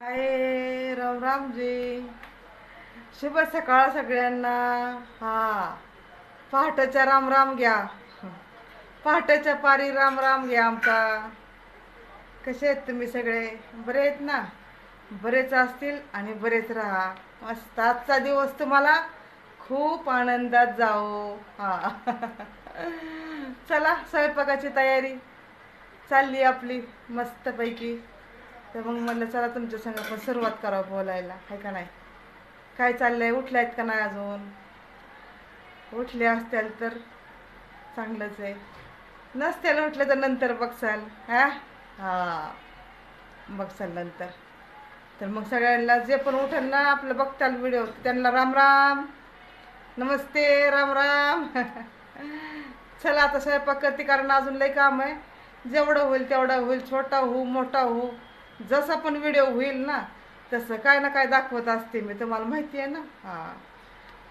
हाय राम रामजी. शुभ सकाळ सगळ्यांना. हा पहाटेच्या राम राम घ्या. पहाटेच्या पारी राम राम घ्या आमचा. कसे आहेत तुम्ही सगळे? बरे आहेत ना? बरेच असतील आणि बरेच राहा. मस्त आजचा दिवस तुम्हाला खूप आनंदात जाओ हा. चला स्वयंपाकाची तयारी. चालली आपली मस्तपैकी. तर मग म्हणलं चला तुमच्या संग पण सुरुवात करावं बोलायला. आहे का नाही? काय चाललंय? उठल्या आहेत का नाही अजून? उठले असतील तर चांगलंच आहे. नसतील उठले तर नंतर बघसाल हा? हा. बघसाल नंतर. तर मग सगळ्यांना जे पण उठेल ना आपलं बघताल व्हिडिओ त्यांना राम राम. नमस्ते राम राम. चला आता स्वयंपाक करते कारण अजून लई काम आहे. जेवढं होईल तेवढं होईल. छोटा हो मोठा हो जसा पण व्हिडिओ होईल ना तसं काय ना काय दाखवत असते मी. तुम्हाला माहिती आहे ना? हां.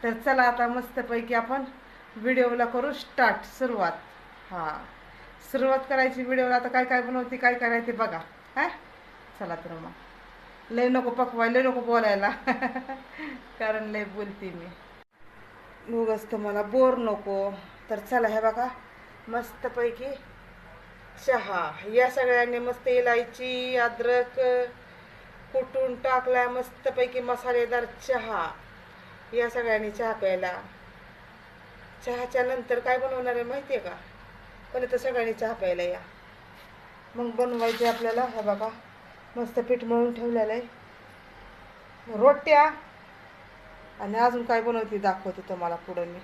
तर चला आता मस्तपैकी आपण व्हिडिओला करू स्टार्ट सुरुवात. हां. सुरुवात करायची व्हिडिओला आता काय काय बनवते काय करायचे बघा. हा? चला तर मग. लय नको पकवाय लय नको बोलायला. कारण लय बोलते मी. उगाच तुम्हाला बोर नको. तर चला हे बघा. मस्तपैकी चहा. या सगळ्यांनी मस्त इलायची अद्रक कुटून टाकला मस्तपैकी मसालेदार चहा. या सगळ्यांनी चहा प्यायला. चहाच्या नंतर काय बनवणार आहे माहिती आहे का? पण इथं सगळ्यांनी चहा प्यायला या. मग बनवायचे आपल्याला हा बघा मस्त पीठ मळून ठेवलेलं आहे. रोट्या. आणि अजून काय बनवते दाखवते तुम्हाला पुढं मी.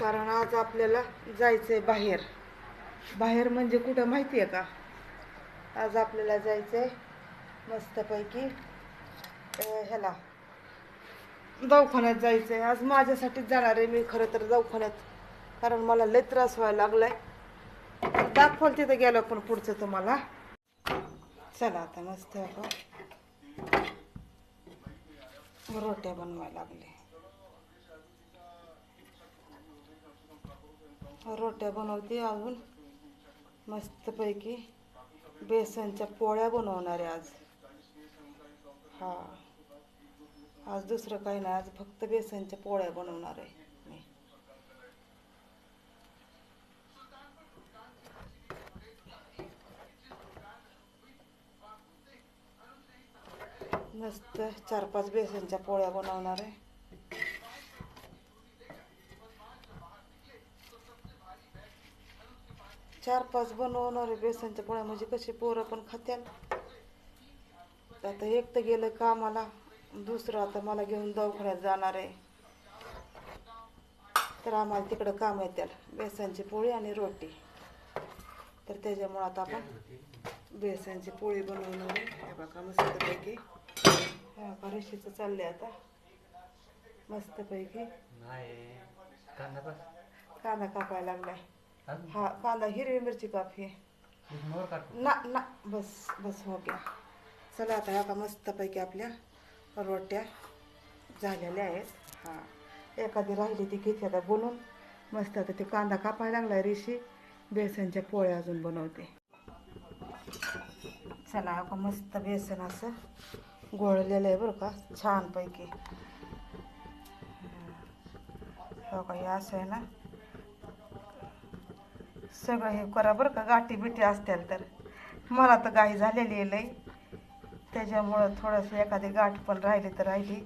कारण आज आपल्याला जायचं आहे बाहेर. बाहेर म्हणजे कुठं माहिती आहे का? आज आपल्याला जायचं आहे मस्तपैकी ह्याला. दवाखान्यात जायचं आहे आज माझ्यासाठीच जाणार आहे मी खरं तर दवाखान्यात. कारण मला लय त्रास व्हायला लागलाय. दाखवाल तिथं गेलो पण पुढचं तुम्हाला. चला आता मस्त आपण रोट्या बनवायला लागले. रोट्या बनवते अजून. मस्तपैकी बेसनच्या पोळ्या बनवणार आहे आज. हा. आज दुसरं काही नाही आज फक्त बेसनच्या पोळ्या बनवणार आहे मी. मस्त चार पाच बेसनच्या पोळ्या बनवणार आहे. चार पाच बनवणारे बेसनच्या पोळ्या म्हणजे कसे पोरं पण खात्याल आता एक तर गेलं कामाला दुसरं आता मला घेऊन दवाखान्यात जाणार आहे. तर आम्हाला तिकडं काम आहे त्याला बेसनची पोळी आणि रोटी. तर त्याच्यामुळं आता आपण बेसनची पोळी बनवणार आहे. बघा मस्तपैकी. हे बघा रेशीचं चाललंय आता. मस्तपैकी. कांदा कापायला लागलाय. हा कांदा हिरवी मिरची काढतो ना ना बस बस हो गया. चला आता ह्या का मस्तपैकी आपल्या रोट्या झालेल्या आहेत. हां एखादी राहिली ती घेते आता बनवून मस्त आता ते कांदा कापायला लागलाय रेशी. बेसनच्या पोळ्या अजून बनवते. चला हा का मस्त बेसन असं गोळलेलं आहे बरं का छानपैकी. हो का हे असं आहे ना सगळं हे करा बरं का गाठी बिठी असतील तर. मला तर गाई झालेली आहे लई. त्याच्यामुळं थोडंसं एखादी गाठ पण राहिली तर राहिली.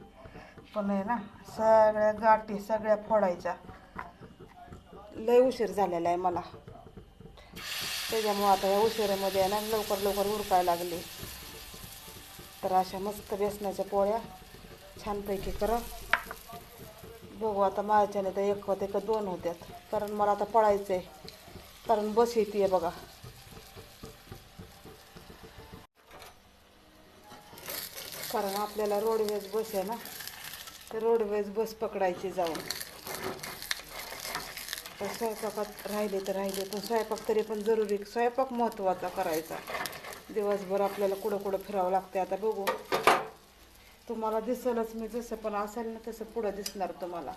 पण आहे ना सगळ्या गाठी सगळ्या फोडायच्या. लय उशीर झालेला आहे मला. त्याच्यामुळं आता या उशिरामध्ये आहे ना लवकर लवकर उरकायला लागले. तर अशा मस्त बेसनाच्या पोळ्या छानपैकी करा. बघू आता माझ्याने तर एक होते का दोन होत्यात. कारण मला आता पळायचं आहे कारण बस येते बघा. कारण आपल्याला रोडवेज बस आहे ना तर रोडवेज बस पकडायची जाऊन. तर स्वयंपाकात राहिले तर राहिले पण स्वयंपाक तरी पण जरुरी स्वयंपाक महत्त्वाचा करायचा. दिवसभर आपल्याला कुठं कुठं फिरावं लागते आता बघू. तुम्हाला दिसलच मी जसं पण असेल ना तसं पुढं दिसणार तुम्हाला.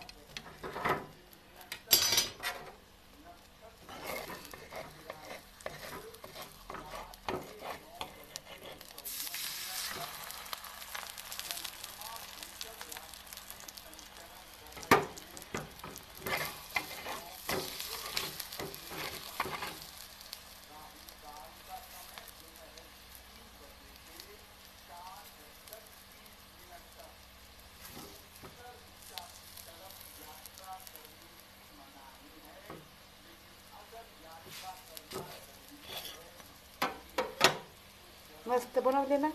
मस्त बनवले ना?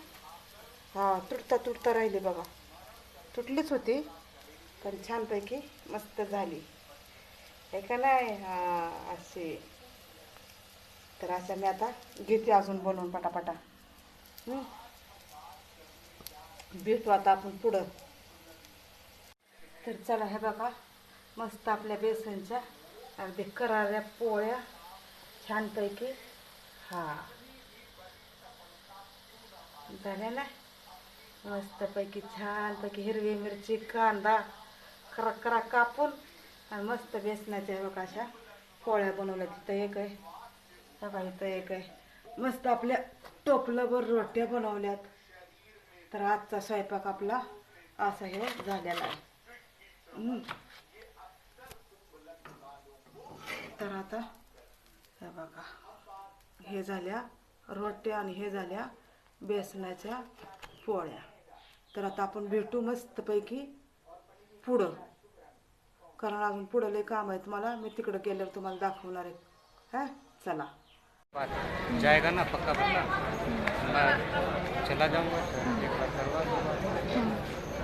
हां तुटता तुटता राहिली बघा. तुटलीच होती पण छानपैकी मस्त झाली. आहे का नाही? हां अशी. तर अशा मी आता घेते अजून बनवून पटापटा. भेटू आता आपण पुढं. तर चला हे बघा. मस्त आपल्या बेसनच्या अगदी कराऱ्या पोळ्या. छानपैकी. हां. झाल्या ना मस्तपैकी छानपैकी हिरवी मिरची कांदा करा करा कापून आणि मस्त बेसनाच्या हे बघा अशा पोळ्या बनवल्या. तिथं एक आहे. बघा इथं एक आहे. मस्त आपल्या टोपलंभर रोट्या बनवल्यात. तर आजचा स्वयंपाक आपला असा हे झालेला आहे. तर आता हे बघा हे झाल्या रोट्या आणि हे झाल्या बेसनाच्या पोळ्या. तर आता आपण भेटू मस्तपैकी पुढं. कारण अजून पुढं लय काम आहे तुम्हाला मी तिकडं गेल्यावर तुम्हाला दाखवणार आहे. हा? चला. जाएगा ना पक्का पक्का. मैं चला जाऊंगा तो एक बार करवा दूंगा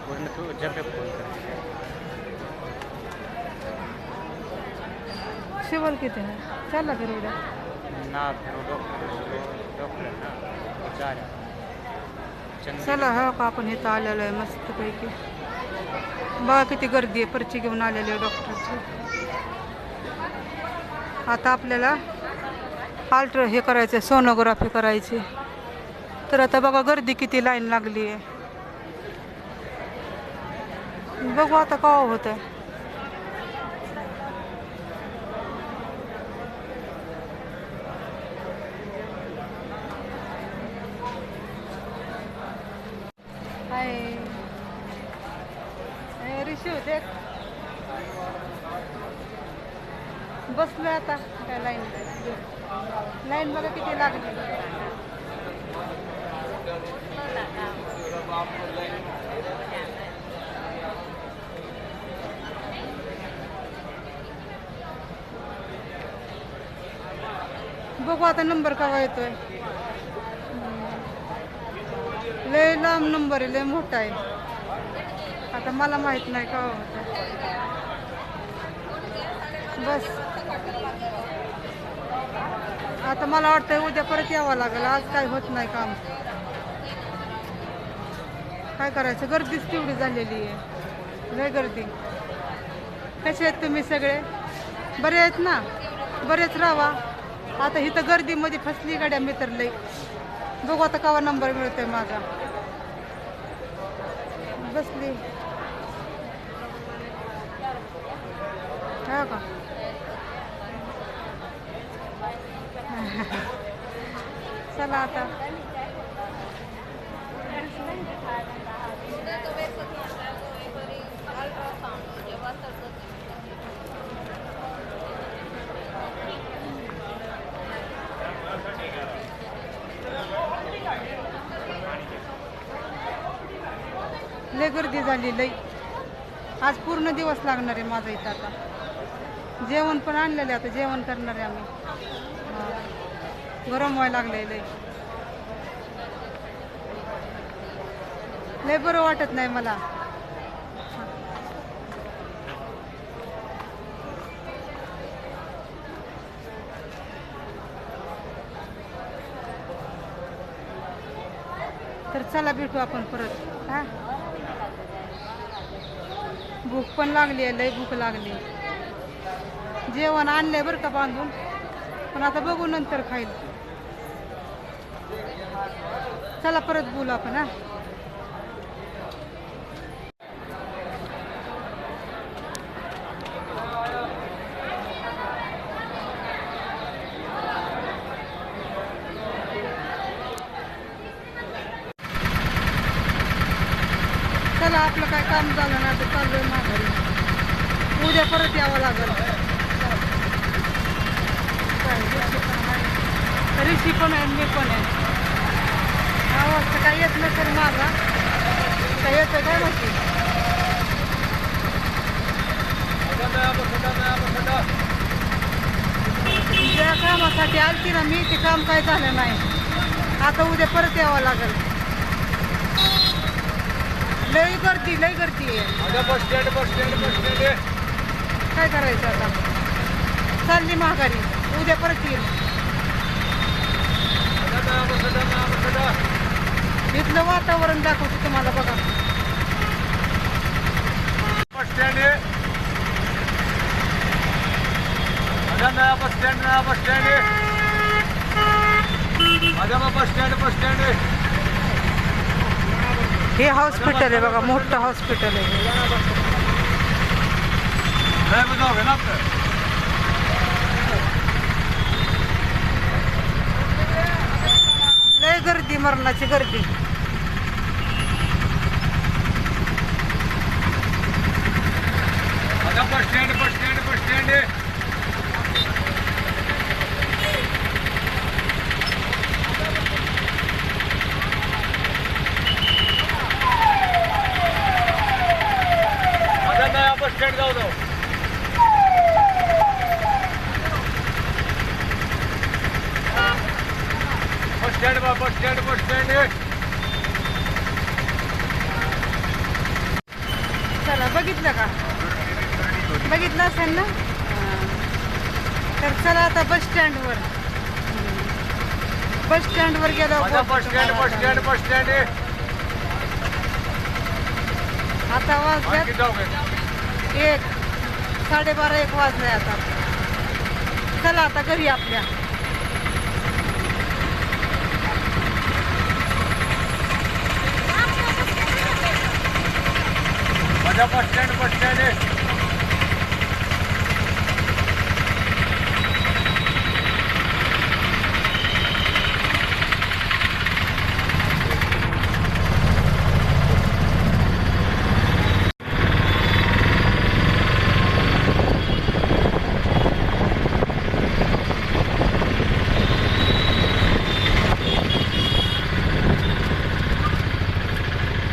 बोलने तो जब फोन शिवल किती आहे? चला फिर उद्या. ना फिर डॉक्टर डॉक्टर ना. जा रहा है चला हो का आपण इथं आलेलो आहे मस्तपैकी. बघा किती गर्दी आहे पर्ची घेऊन आलेली आहे डॉक्टरची आता आपल्याला अल्ट्रा हे करायचं आहे सोनोग्राफी करायची. तर आता बघा गर्दी किती लाईन लागली आहे. बघू आता का होतं आहे हाय. ऋषी होते. बसलोय आता. त्या लाईन लाईन बघा किती लागली. बघू आता नंबर केव्हा येतोय लय लांब नंबर आहे लय मोठा आहे. आता मला माहीत नाही का होतं. बस. आता मला वाटतंय उद्या परत यावं लागेल. आज काय होत नाही काम. काय करायचं? गर्दीच तेवढी झालेली आहे. लय गर्दी. कसे आहेत तुम्ही सगळे? बरे आहेत ना? बरेच राहा आता इथं गर्दीमध्ये फसली गाड्या मी तर लई. बघू आता केव्हा नंबर मिळतोय माझा. बसली हा का चला लय गर्दी झाली लय. आज पूर्ण दिवस लागणार आहे माझा इथं आता. जेवण पण आणलेलं आहे आता जेवण करणार आहे आम्ही. गरम व्हायला लागले लय. लय बरं वाटत नाही मला. तर चला भेटू आपण परत. हा? भूक पण लागली आहे लय भूक लागली. जेवण आणलंय बरं का बांधून पण आता बघू नंतर खाईल. चला परत बोलू आपण हा. चला आपलं काय काम झालं ना आता चाललोय माघारी. उद्या परत यावं लागेल. ऋषी पण आहे. ऋषी पण आहे मी पण आहे. आवाज तर काय येत नसेल माझा काय येतं काय माहिती? ज्या कामासाठी आलती ना मी ते काम काय झालं नाही. आता उद्या परत यावं लागेल लई गर्दी लई गर्दी आहे. Bus stand bus stand bus stand काय करायचं आता? चालली महागारी उद्या परत येईल इथलं वातावरण दाखवतो तुम्हाला बघा. बस स्टँड आहे. माझा नया बस स्टँड नया बस स्टँड आहे. माझा बस स्टँड बस स्टँड आहे. हे हॉस्पिटल आहे बघा मोठं हॉस्पिटल आहे. लय गर्दी मरणाची गर्दी. Bus stand bus stand bus stand आहे स्टँड जाऊ जाऊ bus stand bus stand bus stand चला बघितलं का? बघितलं असेल ना. तर चला आता बस स्टँडवर बस स्टँडवर गेलो bus stand bus stand bus stand आता वाजल्यात. जाऊ एक साडेबारा एक वाजले आता. चला आता घरी आपल्या. बस स्टँड बस स्टँड आहे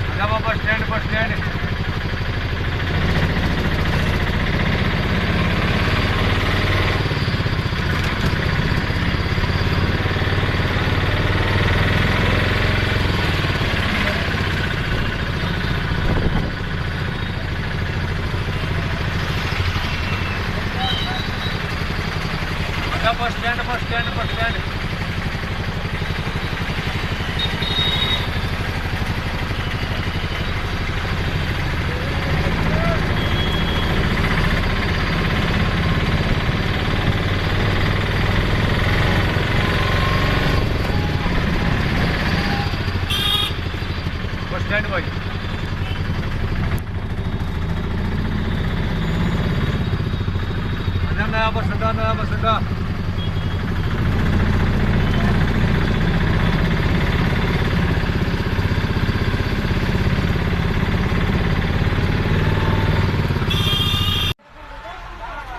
माझा बस स्टँड बस स्टँड आहे माझा bus stand bus stand bus stand bus stand बाई माझा नया बस अड्डा नया बस अड्डा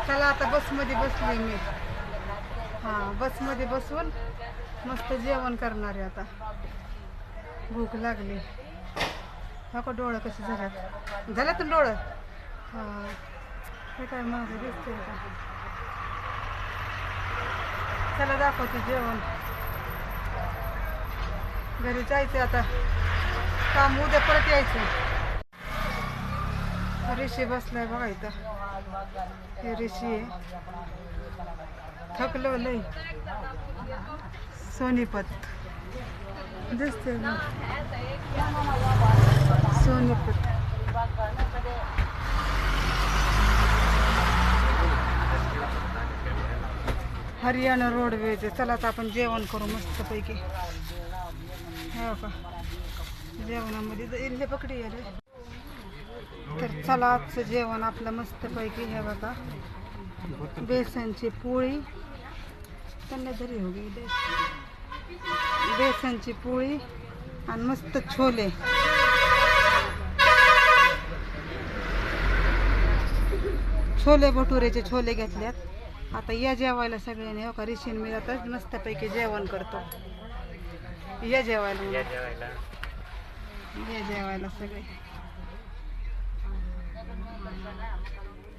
चला आता बसमध्ये बसले मी. हां बसमध्ये बसून मस्त जेवण करणार आहे आता. भूक लागली. नको डोळं कसे झाल्यात. झालं तर डोळं? हां हे काय माझं दिसते का? चला दाखवते जेवण. घरी जायचं आता. काम उद्या परत यायचं ऋषी बसलाय बघा इथं. हे ऋषी आहे थकलो लय सोनीपत. दिसते ना. सोनीपत. हरियाणा रोडवेज चला आता आपण जेवण करू मस्तपैकी. हो का? जेवणामध्ये ज- इल्ले पकडी आले रे. तर चला आजचं जेवण आपलं मस्तपैकी हे बघा. बेसनची पोळी. त्यांना तरी हो गई. बेसनची पोळी आणि मस्त छोले. छोले भटुरेचे छोले घेतल्यात आता या जेवायला सगळ्यांनी हो का रिशीन मी आता मस्तपैकी जेवण करतो. या. जेवायला. या जेवायला सगळे.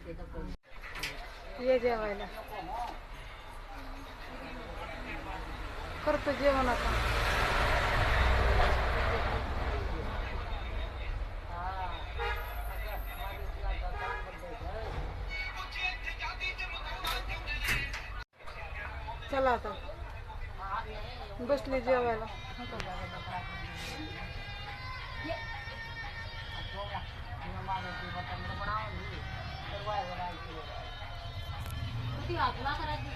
ये जेवायला. करतो जेवण आता. चला आता. बसली जेवायला. ती आपला करायची